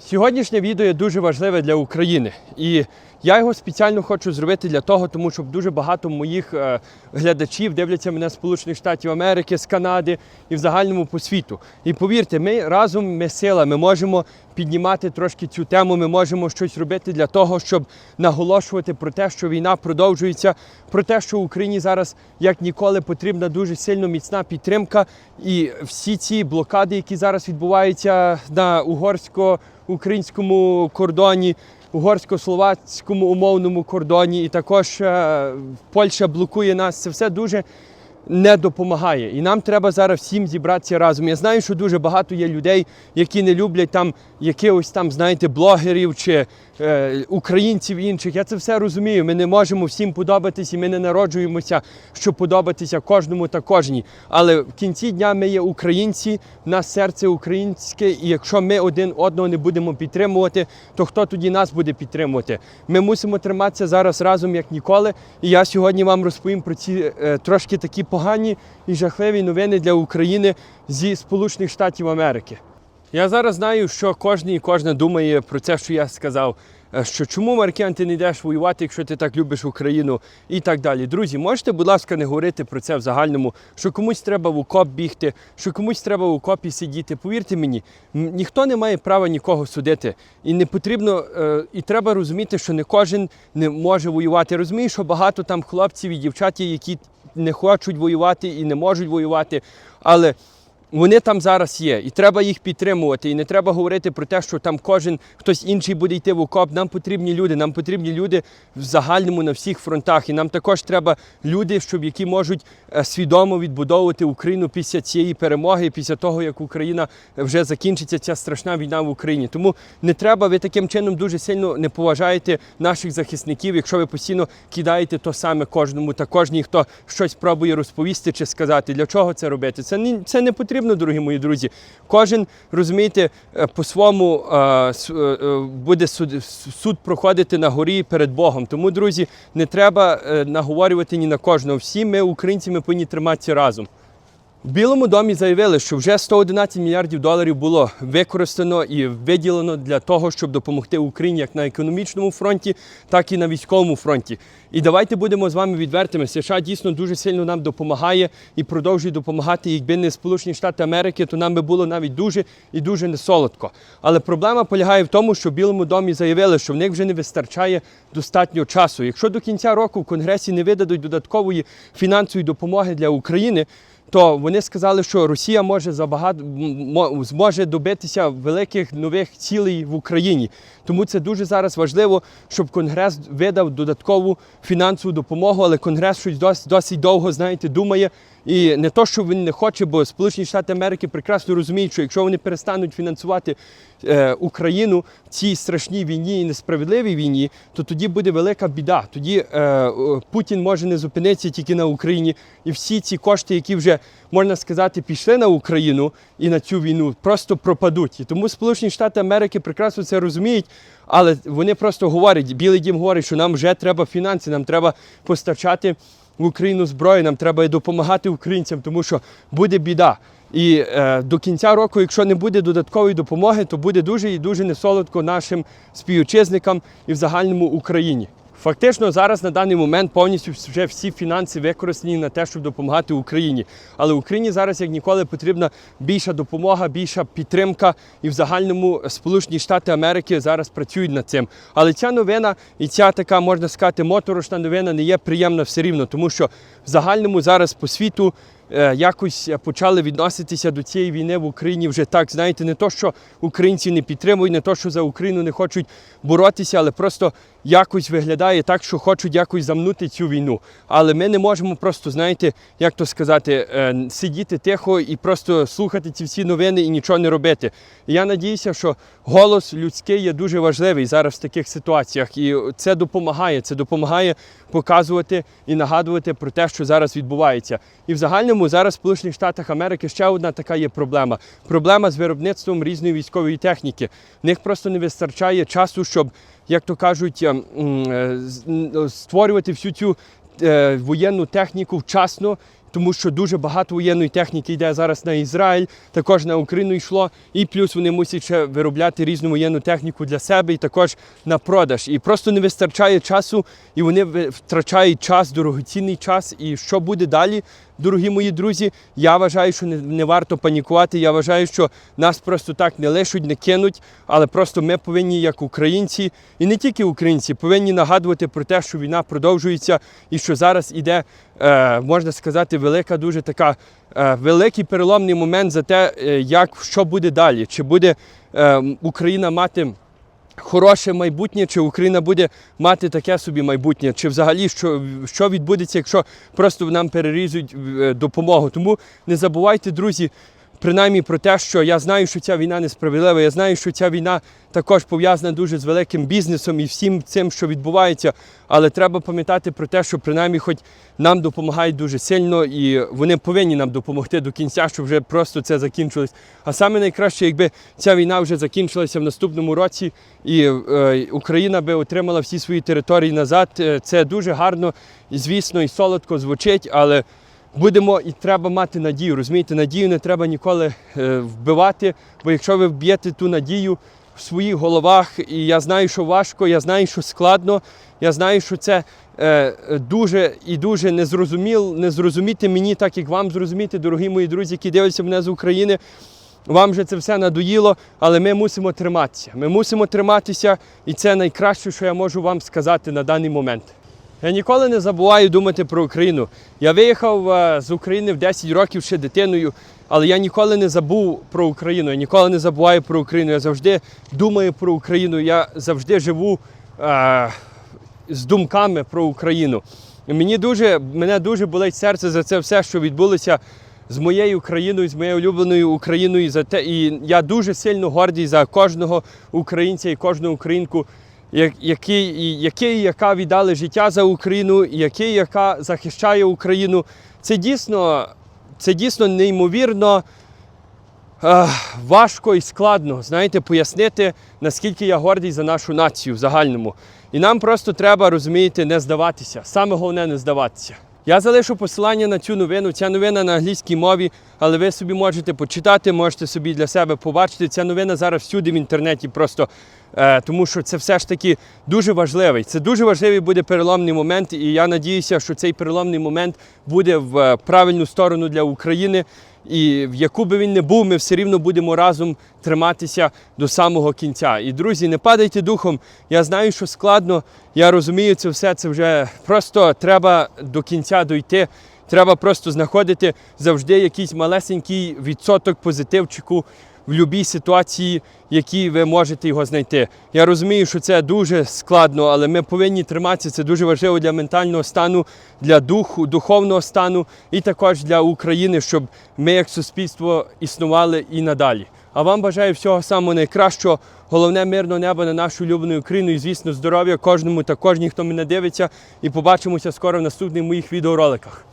Сьогоднішнє відео є дуже важливе для України. І я його спеціально хочу зробити для того, тому щоб дуже багато моїх е, глядачів дивляться мене з Сполучених Штатів Америки, з Канади і в загальному по світу. І повірте, ми разом ми сила, ми можемо піднімати трошки цю тему, ми можемо щось робити для того, щоб наголошувати про те, що війна продовжується, про те, що Україні зараз як ніколи потрібна дуже сильно міцна підтримка. І всі ці блокади, які зараз відбуваються на угорсько-українському кордоні, угорсько-словацькому умовному кордоні, і також е, Польща блокує нас. Це все дуже не допомагає. І нам треба зараз всім зібратися разом. Я знаю, що дуже багато є людей, які не люблять там якихось там, знаєте, блогерів чи українців інших. Я це все розумію. Ми не можемо всім подобатись, і ми не народжуємося, щоб подобатися кожному та кожній. Але в кінці дня ми є українці, в нас серце українське, і якщо ми один одного не будемо підтримувати, то хто тоді нас буде підтримувати? Ми мусимо триматися зараз разом як ніколи. І я сьогодні вам розповім про ці е, трошки такі погані і жахливі новини для України зі Сполучених Штатів Америки. Я зараз знаю, що кожен і кожна думає про це, що я сказав. е, Що чому Маркіан, ти не йдеш воювати, якщо ти так любиш Україну і так далі. Друзі, можете, будь ласка, не говорити про це в загальному, що комусь треба в окоп бігти, що комусь треба в окопі сидіти. Повірте мені, ніхто не має права нікого судити. І не потрібно, е, і треба розуміти, що не кожен не може воювати. Розумію, що багато там хлопців і дівчат які не хочуть воювати і не можуть воювати. Але вони там зараз є, і треба їх підтримувати. І не треба говорити про те, що там кожен хтось інший буде йти в окоп. Нам потрібні люди. Нам потрібні люди в загальному на всіх фронтах. І нам також треба люди, щоб які можуть е, свідомо відбудовувати Україну після цієї перемоги, після того як Україна вже закінчиться ця страшна війна в Україні. Тому не треба. Ви таким чином дуже сильно не поважаєте наших захисників, якщо ви постійно кидаєте то саме кожному та кожній, хто щось пробує розповісти чи сказати. Для чого це робити? Це не це не потрібно, дорогі мої друзі. Кожен розумієте, е, по-своєму е, е, буде суд, суд проходити на горі перед Богом. Тому, друзі, не треба наговорювати ні на кожного. Всі ми, українці, ми повинні триматися разом. В Білому домі заявили, що вже 111 мільярдів доларів було використано і виділено для того, щоб допомогти Україні як на економічному фронті, так і на військовому фронті. І давайте будемо з вами відвертими. США дійсно дуже сильно нам допомагає і продовжує допомагати. Якби не Сполучені Штати Америки, то нам би було навіть дуже і дуже несолодко. Але проблема полягає в тому, що в Білому домі заявили, що в них вже не вистачає достатньо часу. Якщо до кінця року в Конгресі не видадуть додаткової фінансової допомоги для України то вони сказали, що Росія може забагато зможе добитися великих нових цілей в Україні. Тому це дуже зараз важливо, щоб Конгрес видав додаткову фінансову допомогу, але Конгрес щось досить, досить довго, знаєте, думає. І не то, що він не хоче, бо Сполучені Штати Америки прекрасно розуміють, що якщо вони перестануть фінансувати е, Україну в цій страшній війні і несправедливій війні, то тоді буде велика біда. Тоді е, Путін може не зупинитися тільки на Україні, і всі ці кошти, які вже можна сказати, пішли на Україну і на цю війну, просто пропадуть. І тому Сполучені Штати Америки прекрасно це розуміють. Але вони просто говорять, Білий Дім говорить, що нам вже треба фінанси, нам треба постачати в Україну зброю, нам треба допомагати українцям, тому що буде біда. І е, до кінця року, якщо не буде додаткової допомоги, то буде дуже і дуже несолодко нашим співвітчизникам і в загальному Україні. Фактично зараз на даний момент повністю вже всі фінанси використані на те, щоб допомагати Україні. Але Україні зараз як ніколи потрібна більша допомога, більша підтримка. І в загальному Сполучені Штати Америки зараз працюють над цим. Але ця новина і ця така можна сказати моторошна новина не є приємна все рівно, тому що загальному зараз по світу е, якось почали відноситися до цієї війни в Україні вже так. Знаєте, не то, що українці не підтримують, не то, що за Україну не хочуть боротися, але просто якось виглядає так, що хочуть якось замнути цю війну. Але ми не можемо просто, знаєте, як то сказати, е, сидіти тихо і просто слухати ці всі новини і нічого не робити. Я надіюся, що голос людський є дуже важливий зараз в таких ситуаціях, і це допомагає. Це допомагає показувати і нагадувати про те, що зараз відбувається. І в загальному зараз в Сполучених Штатах Америки ще одна така є проблема: проблема з виробництвом різної військової техніки. В них просто не вистачає часу, щоб, як то кажуть, ем, е, створювати всю цю е, воєнну техніку вчасно. Тому що дуже багато воєнної техніки йде зараз на Ізраїль, також на Україну йшло, і плюс вони мусять ще виробляти різну воєнну техніку для себе і також на продаж. І просто не вистачає часу, і вони втрачають час, дорогоцінний час. І що буде далі? Дорогі мої друзі, я вважаю, що не, варто панікувати. Я вважаю, що нас просто так не лишуть, не кинуть, але просто ми повинні, як українці, і не тільки українці, повинні нагадувати про те, що війна продовжується і що зараз іде, е, можна сказати, велика, дуже така е, великий переломний момент за те, е, як що буде далі, чи буде Україна мати хороше майбутнє, чи Україна буде мати таке собі майбутнє, чи взагалі що, що відбудеться, якщо просто нам перерізуть е, допомогу. Тому не забувайте, друзі. Принаймні про те, що я знаю, що ця війна несправедлива. Я знаю, що ця війна також пов'язана дуже з великим бізнесом і всім цим, що відбувається. Але треба пам'ятати про те, що принаймні, хоч нам допомагають дуже сильно, і вони повинні нам допомогти до кінця, щоб вже просто це закінчилось. А саме найкраще, якби ця війна вже закінчилася в наступному році, і е, Україна би отримала всі свої території назад. Е, Це дуже гарно звісно, і солодко звучить, але будемо і треба мати надію. Розумієте, надію не треба ніколи е, вбивати, бо якщо ви вб'єте ту надію в своїх головах, і я знаю, що важко, я знаю, що складно, я знаю, що це е, дуже і дуже незрозуміл, не зрозуміти мені, так як вам зрозуміти, дорогі мої друзі, які дивляться мене з України. Вам же це все надоїло, але ми мусимо триматися. Ми мусимо триматися, і це найкраще, що я можу вам сказати на даний момент. Я ніколи не забуваю думати про Україну. Я виїхав е, з України в 10 років ще дитиною, але я ніколи не забув про Україну. Я ніколи не забуваю про Україну. Я завжди думаю про Україну. Я завжди живу е, з думками про Україну. Мені дуже, мене дуже болить серце за це все, що відбулося з моєю країною, з моєю улюбленою Україною. І За те, і я дуже сильно гордий за кожного українця і кожну українку, який, який, яка віддали життя за Україну, який, яка захищає Україну. Це дійсно, це дійсно неймовірно. Е, важко і складно, знаєте, пояснити, наскільки я гордий за нашу націю в загальному. І нам просто треба, розумієте, не здаватися. Саме головне не здаватися. Я залишу посилання на цю новину. Ця новина на англійській мові, але ви собі можете почитати, можете собі для себе побачити. Ця новина зараз всюди в інтернеті, просто тому що це все ж таки дуже важливий. Це дуже важливий буде переломний момент, і я надіюся, що цей переломний момент буде в е, правильну сторону для України. І в яку би він не був, ми все рівно будемо разом триматися до самого кінця. І друзі, не падайте духом. Я знаю, що складно. Я розумію це все. Це вже просто треба до кінця дойти. Треба просто знаходити завжди якийсь малесенький відсоток позитивчику в будь-якій ситуації, в якій ви можете його знайти. Я розумію, що це дуже складно, але ми повинні триматися. Це дуже важливо для ментального стану, для духу, духовного стану і також для України, щоб ми як суспільство існували і надалі. А вам бажаю всього самого найкращого. Головне мирного неба на нашу улюблену Україну і, звісно, здоров'я кожному та кожній, хто мене дивиться. І побачимося скоро в наступних моїх відеороликах.